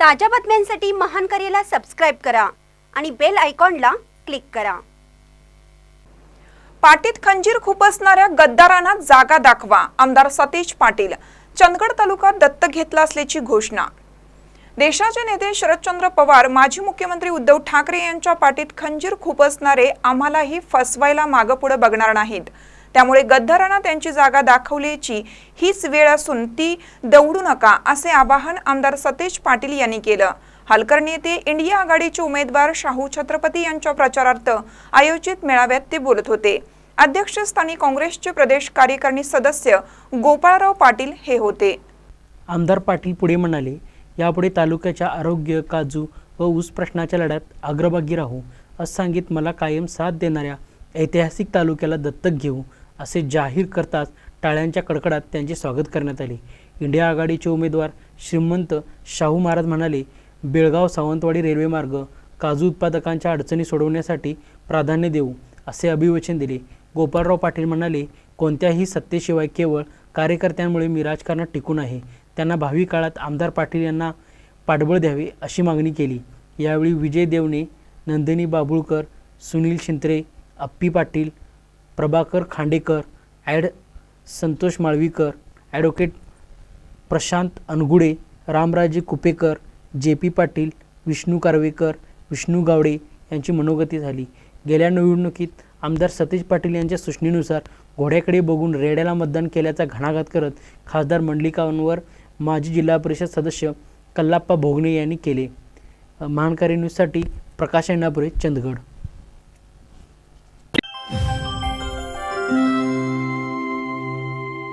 ताज्या बातम्यांसाठी महान करेला सबस्क्राईब करा आणि बेल आयकॉनला क्लिक करा. पाटीत खंजीर खुपसणाऱ्या गद्दारांना जागा दाखवा आमदार सतीश पाटील. चंदगड तालुका दत्तक घेतला असल्याची घोषणा. देशाचे नेते शरदचंद्र पवार माजी मुख्यमंत्री उद्धव ठाकरे यांच्या पाठीत खंजीर खुपसणारे आम्हालाही फसवायला मागपुढे बघणार नाहीत. त्यामुळे गद्दारांना त्यांची जागा दाखवल्याची हीच वेळ असून ती दौडू नका असे आवाहन आमदार सतेज पाटील यांनी केलं. हलकर्णी येथे इंडिया आघाडीचे उमेदवार शाहू छत्रपती यांच्या प्रचारार्थ आयोजित मेळाव्यात ते बोलत होते. अध्यक्षस्थानी काँग्रेसचे प्रदेश कार्यकारिणी सदस्य गोपाळराव पाटील हे होते. आमदार पाटील पुढे म्हणाले यापुढे तालुक्याच्या आरोग्य काजू व ऊस प्रश्नाच्या लढ्यात अग्रभागी राहू असं सांगित मला कायम साथ देणाऱ्या ऐतिहासिक तालुक्याला दत्तक घेऊ असे जाहीर करताच टाळ्यांच्या कडकडात त्यांचे स्वागत करण्यात आले. इंडिया आघाडीचे उमेदवार श्रीमंत शाहू महाराज म्हणाले बेळगाव सावंतवाडी रेल्वे मार्ग काजू उत्पादकांच्या अडचणी सोडवण्यासाठी प्राधान्य देऊ असे अभिवचन दिले. गोपाळराव पाटील म्हणाले कोणत्याही सत्तेशिवाय केवळ कार्यकर्त्यांमुळे मी राजकारणात टिकून आहे. त्यांना भावी काळात आमदार पाटील यांना पाठबळ द्यावे अशी मागणी केली. यावेळी Vijay Devane Nandini Babulkar Sunil Shintre Appi Patil Prabhakar Khandekar adv Santosh Malvikar advocate Prashant Angude Ramraje Kupekar J P Patil Vishnu Karvekar Vishnu Gawade यांची मनोगती झाली. गेल्या निवडणुकीत आमदार सतीश पाटील यांच्या सूचनेनुसार घोड्याकडे बघून रेड्याला मतदान केल्याचा घणाघात करत खासदार मंडलिकांवर माजी जिल्हा परिषद सदस्य कल्लाप्पा भोगणे यांनी केले. महानकारी न्यूजसाठी प्रकाश एंडापुरे चंदगड.